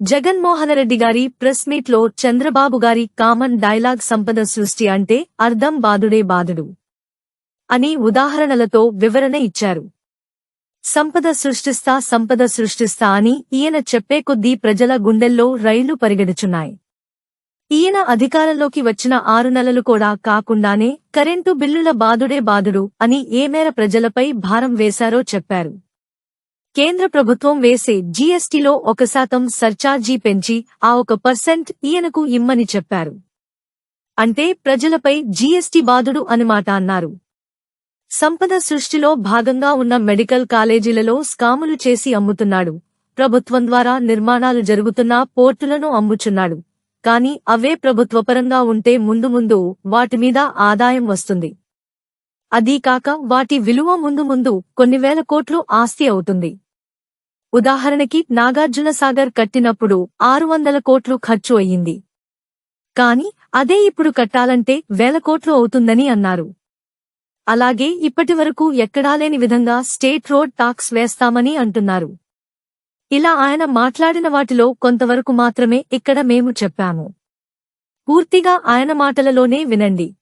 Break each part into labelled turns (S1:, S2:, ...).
S1: జగన్మోహనరెడ్డి గారి ప్రెస్ మీట్లో చంద్రబాబు గారి కామన్ డైలాగ్ సంపద సృష్టి అంటే అర్థం బాదుడే బాధుడు అని ఉదాహరణలతో వివరణ ఇచ్చారు. సంపద సృష్టిస్తా సంపద సృష్టిస్తా అని ఈయన చెప్పే కొద్దీ ప్రజల గుండెల్లో రైళ్ళు పరిగెడుచున్నాయి. ఈయన అధికారంలోకి వచ్చిన ఆరు నెలలు కూడా కాకుండానే కరెంటు బిల్లుల బాదుడే బాదుడు అని ఏ మేర ప్రజలపై భారం వేశారో చెప్పారు. కేంద్ర ప్రభుత్వం వేసే జీఎస్టీలో ఒక శాతం సర్చార్జీ పెంచి ఆ ఒక పర్సెంట్ ఈయనకు ఇమ్మని చెప్పారు. అంటే ప్రజలపై జీఎస్టీ బాదుడు అనమాట అన్నారు. సంపద సృష్టిలో భాగంగా ఉన్న మెడికల్ కాలేజీలలో స్కాములు చేసి అమ్ముతున్నాడు. ప్రభుత్వం ద్వారా నిర్మాణాలు జరుగుతున్న పోర్టులను అమ్ముచున్నాడు. కాని అవే ప్రభుత్వపరంగా ఉంటే ముందు ముందు వాటి మీద ఆదాయం వస్తుంది. అదీకాక వాటి విలువ ముందు ముందు కొన్ని వేల కోట్లు ఆస్తి అవుతుంది. ఉదాహరణకి నాగార్జున సాగర్ కట్టినప్పుడు ఆరు వందల కోట్లు ఖర్చు అయ్యింది. కాని అదే ఇప్పుడు కట్టాలంటే వేల కోట్లు అవుతుందని అన్నారు. అలాగే ఇప్పటివరకు ఎక్కడా లేని విధంగా స్టేట్ రోడ్ టాక్స్ వేస్తామని అంటున్నారు. ఇలా ఆయన మాట్లాడిన వాటిలో కొంతవరకు మాత్రమే ఇక్కడ మేము చెప్పాము. పూర్తిగా ఆయన మాటలలోనే వినండి.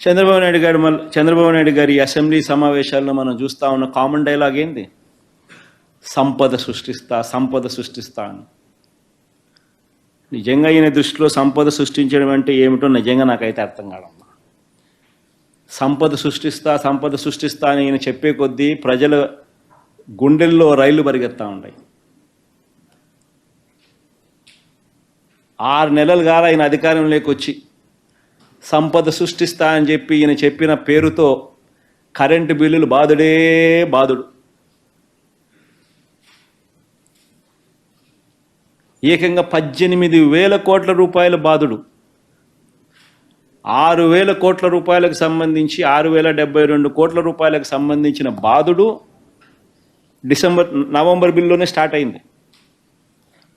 S2: చంద్రబాబు నాయుడు గారు చంద్రబాబు నాయుడు గారి అసెంబ్లీ సమావేశాల్లో మనం చూస్తా ఉన్న కామన్ డైలాగ్ ఏంది? సంపద సృష్టిస్తా సంపద సృష్టిస్తా అని. నిజంగా ఈయన దృష్టిలో సంపద సృష్టించడం అంటే ఏమిటో నిజంగా నాకైతే అర్థం కాదమ్మా. సంపద సృష్టిస్తా సంపద సృష్టిస్తా అని ఈయన చెప్పే కొద్దీ ప్రజల గుండెల్లో రైళ్ళు పరిగెత్తా ఉంటాయి ఆరు నెలలు కాల ఆయన అధికారంలోకి వచ్చి సంపద సృష్టిస్తా అని చెప్పి ఈయన చెప్పిన పేరుతో కరెంటు బిల్లులు బాదుడే బాదుడు ఏకంగా పద్దెనిమిది వేల కోట్ల రూపాయల బాదుడు ఆరు వేల కోట్ల రూపాయలకు సంబంధించి ఆరు వేల డెబ్బై రెండు కోట్ల రూపాయలకు సంబంధించిన బాదుడు డిసెంబర్ నవంబర్ బిల్లులోనే స్టార్ట్ అయింది.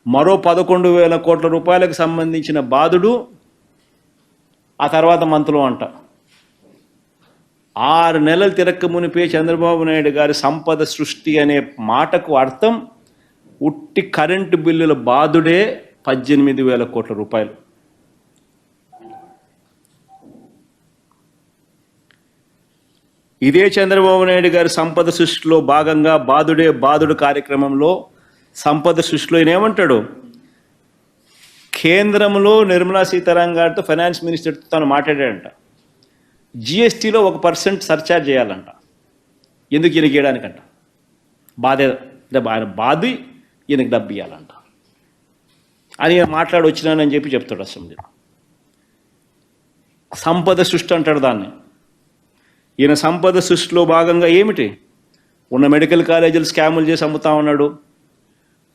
S2: మరో పదకొండు వేల కోట్ల రూపాయలకు సంబంధించిన బాదుడు ఆ తర్వాత మంత్రులు అంట. ఆరు నెలలు తిరక్క మునిపే చంద్రబాబు నాయుడు గారి సంపద సృష్టి అనే మాటకు అర్థం ఉట్టి కరెంటు బిల్లుల బాదుడే పద్దెనిమిది వేల కోట్ల రూపాయలు. ఇదే చంద్రబాబు నాయుడు గారి సంపద సృష్టిలో భాగంగా బాదుడే బాదుడు కార్యక్రమంలో సంపద సృష్టిలో ఈయన ఏమంటాడు కేంద్రంలో నిర్మలా సీతారామన్ గారితో ఫైనాన్స్ మినిస్టర్తో తను మాట్లాడాడంట. జిఎస్టీలో ఒక పర్సెంట్ సర్చార్జ్ చేయాలంట. ఎందుకు ఈయనకి ఇవ్వడానికంట? బాధే అంటే ఆయన బాధి ఈయనకి డబ్బు ఇవ్వాలంట. అని మాట్లాడి వచ్చినానని చెప్పి చెప్తాడు అసెంబ్లీలో. సంపద సృష్టి అంటాడు దాన్ని. ఈయన సంపద సృష్టిలో భాగంగా ఏమిటి? ఉన్న మెడికల్ కాలేజీలు స్కాములు చేసి అమ్ముతా ఉన్నాడు.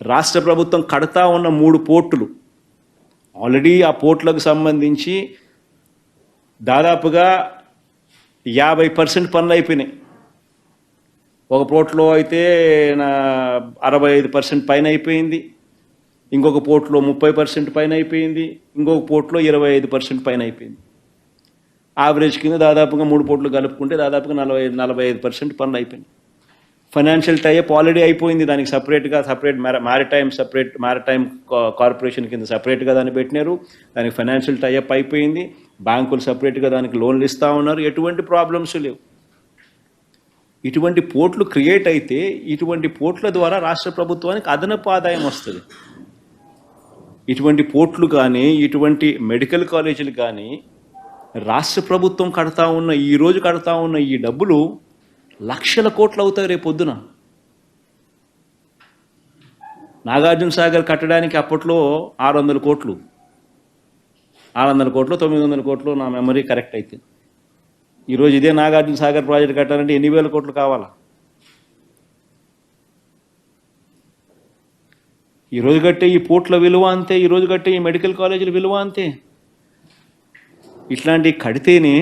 S2: రాష్ట్ర ప్రభుత్వం కడతా ఉన్న మూడు పోర్టులు. ఆల్రెడీ ఆ పోర్టులకు సంబంధించి దాదాపుగా యాభై పర్సెంట్ పనులు అయిపోయినాయి. ఒక పోర్ట్లో అయితే నా అరవై ఐదు పర్సెంట్ పైన అయిపోయింది. ఇంకొక పోర్ట్లో ముప్పై పర్సెంట్ పైన అయిపోయింది. ఇంకొక పోర్ట్లో ఇరవై ఐదు పర్సెంట్ పైన అయిపోయింది. యావరేజ్ కింద దాదాపుగా మూడు పోర్ట్లు కలుపుకుంటే దాదాపుగా నలభై నలభై ఐదు పర్సెంట్ పనులు అయిపోయినాయి. ఫైనాన్షియల్ టైప్ ఆల్రెడీ అయిపోయింది. దానికి సపరేట్గా separate maritime separate maritime corporation కింద సపరేట్గా దాన్ని పెట్టినారు. దానికి ఫైనాన్షియల్ టైప్ అయిపోయింది. బ్యాంకులు సపరేట్గా దానికి లోన్లు ఇస్తూ ఉన్నారు. ఎటువంటి ప్రాబ్లమ్స్ లేవు. ఇటువంటి పోర్ట్లు క్రియేట్ అయితే ఇటువంటి పోర్ట్ల ద్వారా రాష్ట్ర ప్రభుత్వానికి అదనపు ఆదాయం వస్తుంది. ఇటువంటి పోర్ట్లు కానీ ఇటువంటి మెడికల్ కాలేజీలు కానీ రాష్ట్ర ప్రభుత్వం కడతా ఉన్న ఈ రోజు కడతా ఉన్న ఈ డబ్బులు లక్షల కోట్లు అవుతాయి రేపు పొద్దున. నాగార్జున సాగర్ కట్టడానికి అప్పట్లో ఆరు వందల కోట్లు. ఆరు వందల కోట్లు తొమ్మిది వందల కోట్లు నా మెమరీ కరెక్ట్ అయితే. ఈరోజు ఇదే నాగార్జున సాగర్ ప్రాజెక్ట్ కట్టాలంటే ఎన్ని వేల కోట్లు కావాలా? ఈరోజు కట్టే ఈ పోట్ల విలువ అంతే ఈరోజు కట్టే ఈ మెడికల్ కాలేజీల విలువ అంతే. ఇట్లాంటివి కడితేనే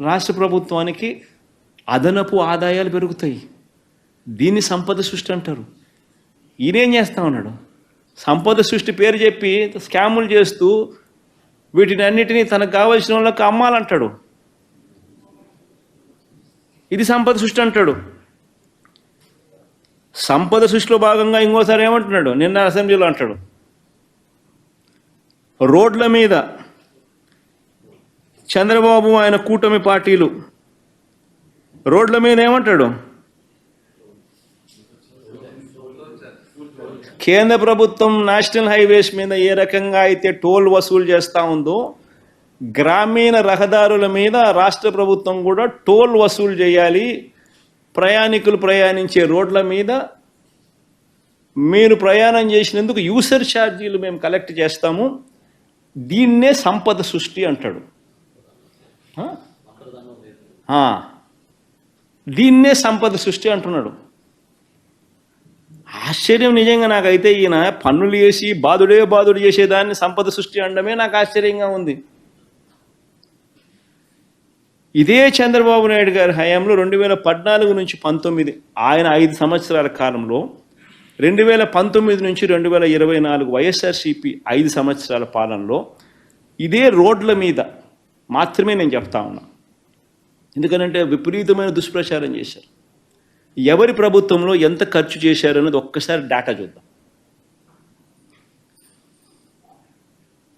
S2: రాష్ట్ర ప్రభుత్వానికి అదనపు ఆదాయాలు పెరుగుతాయి. దీన్ని సంపద సృష్టి అంటారు. ఈయనేం చేస్తా ఉన్నాడు? సంపద సృష్టి పేరు చెప్పి స్కాములు చేస్తూ వీటిని అన్నిటినీ తనకు కావలసిన వాళ్ళకి అమ్మాలంటాడు. ఇది సంపద సృష్టి అంటాడు. సంపద సృష్టిలో భాగంగా ఇంకోసారి ఏమంటున్నాడు? నిన్న అసెంబ్లీలో అంటాడు. రోడ్ల మీద చంద్రబాబు ఆయన కూటమి పార్టీలు రోడ్ల మీద ఏమంటాడు? కేంద్ర ప్రభుత్వం నేషనల్ హైవేస్ మీద ఏ రకంగా అయితే టోల్ వసూలు చేస్తూ ఉందో గ్రామీణ రహదారుల మీద రాష్ట్ర ప్రభుత్వం కూడా టోల్ వసూలు చేయాలి. ప్రయాణికులు ప్రయాణించే రోడ్ల మీద మీరు ప్రయాణం చేసినందుకు యూసర్ ఛార్జీలు మేము కలెక్ట్ చేస్తాము. దీన్నే సంపద సృష్టి అంటాడు. దీన్నే సంపద సృష్టి అంటున్నాడు. ఆశ్చర్యం నిజంగా నాకైతే ఈయన పన్నులు వేసి బాధుడే బాధుడు చేసేదాన్ని సంపద సృష్టి అనడమే నాకు ఆశ్చర్యంగా ఉంది. ఇదే చంద్రబాబు నాయుడు గారి హయాంలో రెండు వేల పద్నాలుగు నుంచి పంతొమ్మిది ఆయన ఐదు సంవత్సరాల కాలంలో రెండు వేల పంతొమ్మిది నుంచి రెండు వేల ఇరవై నాలుగు వైఎస్ఆర్సీపీ ఐదు సంవత్సరాల పాలనలో ఇదే రోడ్ల మీద మాత్రమే నేను చెప్తా ఉన్నా. ఎందుకనంటే విపరీతమైన దుష్ప్రచారం చేశారు. ఎవరి ప్రభుత్వంలో ఎంత ఖర్చు చేశారు అనేది ఒక్కసారి డేటా చూద్దాం.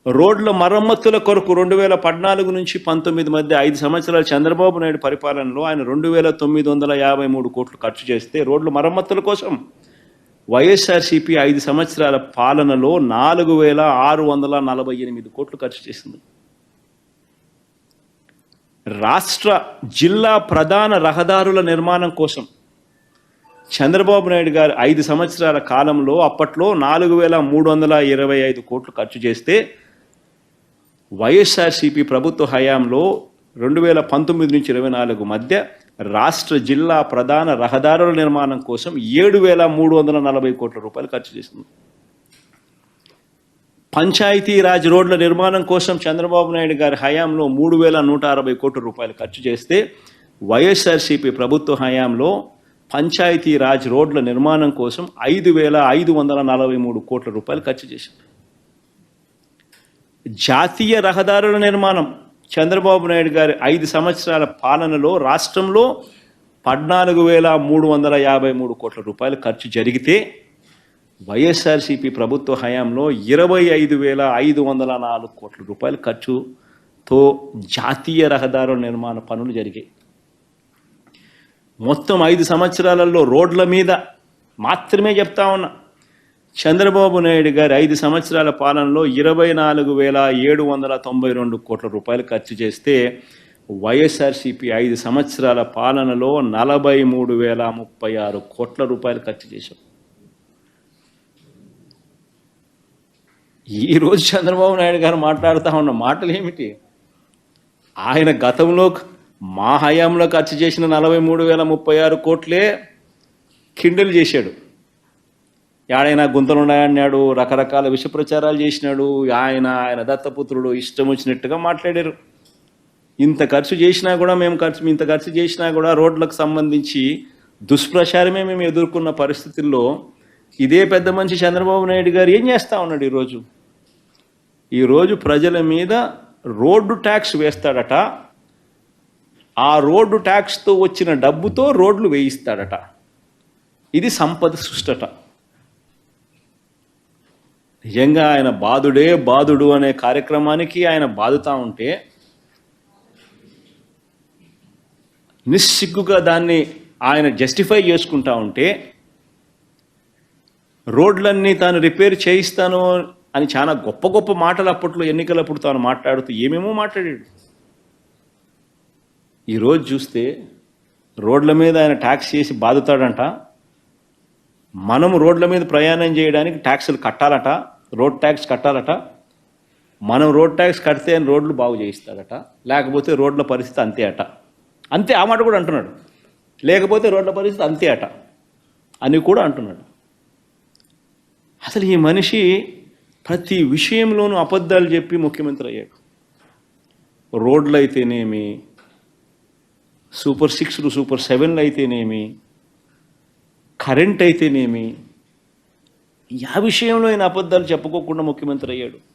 S2: రోడ్ల మరమ్మతుల కొరకు రెండు వేల పద్నాలుగు నుంచి పంతొమ్మిది మధ్య ఐదు సంవత్సరాల చంద్రబాబు నాయుడు పరిపాలనలో ఆయన రెండు వేల తొమ్మిది వందల యాభై మూడు కోట్లు ఖర్చు చేస్తే రోడ్ల మరమ్మతుల కోసం వైఎస్ఆర్సీపీ ఐదు సంవత్సరాల పాలనలో నాలుగు వేల ఆరు వందల నలభై ఎనిమిది కోట్లు ఖర్చు చేసింది. రాష్ట్ర జిల్లా ప్రధాన రహదారుల నిర్మాణం కోసం చంద్రబాబు నాయుడు గారు ఐదు సంవత్సరాల కాలంలో అప్పట్లో నాలుగు వేల మూడు వందల ఇరవై ఐదు కోట్లు ఖర్చు చేస్తే వైఎస్ఆర్సీపీ ప్రభుత్వ హయాంలో రెండు వేల పంతొమ్మిది నుంచి ఇరవై నాలుగు మధ్య రాష్ట్ర జిల్లా ప్రధాన రహదారుల నిర్మాణం కోసం ఏడు వేల మూడు వందల నలభై కోట్ల రూపాయలు ఖర్చు చేసింది. పంచాయతీరాజ్ రోడ్ల నిర్మాణం కోసం చంద్రబాబు నాయుడు గారి హయాంలో మూడు వేల నూట అరవై కోట్ల రూపాయలు ఖర్చు చేస్తే వైఎస్ఆర్సీపీ ప్రభుత్వ హయాంలో పంచాయతీ రాజ్ రోడ్ల నిర్మాణం కోసం ఐదు వేల ఐదు వందల నలభై మూడు కోట్ల రూపాయలు ఖర్చు చేసింది జాతీయ రహదారుల నిర్మాణం చంద్రబాబు నాయుడు గారి ఐదు సంవత్సరాల పాలనలో రాష్ట్రంలో పద్నాలుగు వేల మూడు వందల యాభై మూడు కోట్ల రూపాయలు ఖర్చు జరిగితే వైఎస్ఆర్సీపీ ప్రభుత్వ హయాంలో ఇరవై ఐదు వేల ఐదు వందల నాలుగు కోట్ల రూపాయల ఖర్చుతో జాతీయ రహదారుల నిర్మాణ పనులు జరిగాయి. మొత్తం ఐదు సంవత్సరాలలో రోడ్ల మీద మాత్రమే చెప్తా ఉన్నా. చంద్రబాబు నాయుడు గారి ఐదు సంవత్సరాల పాలనలో ఇరవై నాలుగు వేల ఏడు వందల తొంభై రెండు కోట్ల రూపాయలు ఖర్చు చేస్తే వైఎస్ఆర్సీపీ ఐదు సంవత్సరాల పాలనలో నలభై మూడు వేల ముప్పై ఆరు కోట్ల రూపాయలు ఖర్చు చేశాం. ఈరోజు చంద్రబాబు నాయుడు గారు మాట్లాడుతూ ఉన్న మాటలు ఏమిటి ఆయన గతంలో మా హయాంలో ఖర్చు చేసిన నలభై మూడు వేల ముప్పై ఆరు కోట్లే కిండలు చేశాడు. ఏడైనా గుంతలు ఉన్నాయన్నాడు రకరకాల విష ప్రచారాలు చేసినాడు ఆయన ఆయన దత్తపుత్రుడు ఇష్టం వచ్చినట్టుగా మాట్లాడారు. ఇంత ఖర్చు చేసినా కూడా మేము ఖర్చు ఇంత ఖర్చు చేసినా కూడా రోడ్లకు సంబంధించి దుష్ప్రచారమే మేము ఎదుర్కొన్న పరిస్థితుల్లో ఇదే పెద్ద మనిషి చంద్రబాబు నాయుడు గారు ఏం చేస్తా ఉన్నాడు ఈరోజు? ఈరోజు ప్రజల మీద రోడ్డు ట్యాక్స్ వేస్తాడట. ఆ రోడ్డు ట్యాక్స్తో వచ్చిన డబ్బుతో రోడ్లు వేయిస్తాడట. ఇది సంపద సృష్టట. నిజంగా ఆయన బాధుడే బాధుడు అనే కార్యక్రమానికి ఆయన బాధుతా ఉంటే నిస్సిగ్గుగా దాన్ని ఆయన జస్టిఫై చేసుకుంటా ఉంటే రోడ్లన్నీ తాను రిపేర్ చేయిస్తాను అని చాలా గొప్ప గొప్ప మాటలు అప్పట్లో ఎన్నికలప్పుడు తాను మాట్లాడుతూ ఏమేమో మాట్లాడాడు. ఈరోజు చూస్తే రోడ్ల మీద ఆయన ట్యాక్స్ చేసి బాదుతాడంట. మనం రోడ్ల మీద ప్రయాణం చేయడానికి ట్యాక్సులు కట్టాలట రోడ్ ట్యాక్స్ కట్టాలట. మనం రోడ్ ట్యాక్స్ కడితే ఆయన రోడ్లు బాగు చేయిస్తాడట. లేకపోతే రోడ్ల పరిస్థితి అంతే అట. అంతే ఆ మాట కూడా అంటున్నాడు. లేకపోతే రోడ్ల పరిస్థితి అంతే అట అని కూడా అంటున్నాడు. అసలు ఈ మనిషి ప్రతి విషయంలోనూ అబద్ధాలు చెప్పి ముఖ్యమంత్రి అయ్యాడు. రోడ్లు అయితేనేమి సూపర్ సిక్స్లు సూపర్ సెవెన్లు అయితేనేమి కరెంట్ అయితేనేమి యా విషయంలో ఆయన అబద్ధాలు చెప్పుకోకుండా ముఖ్యమంత్రి అయ్యాడు.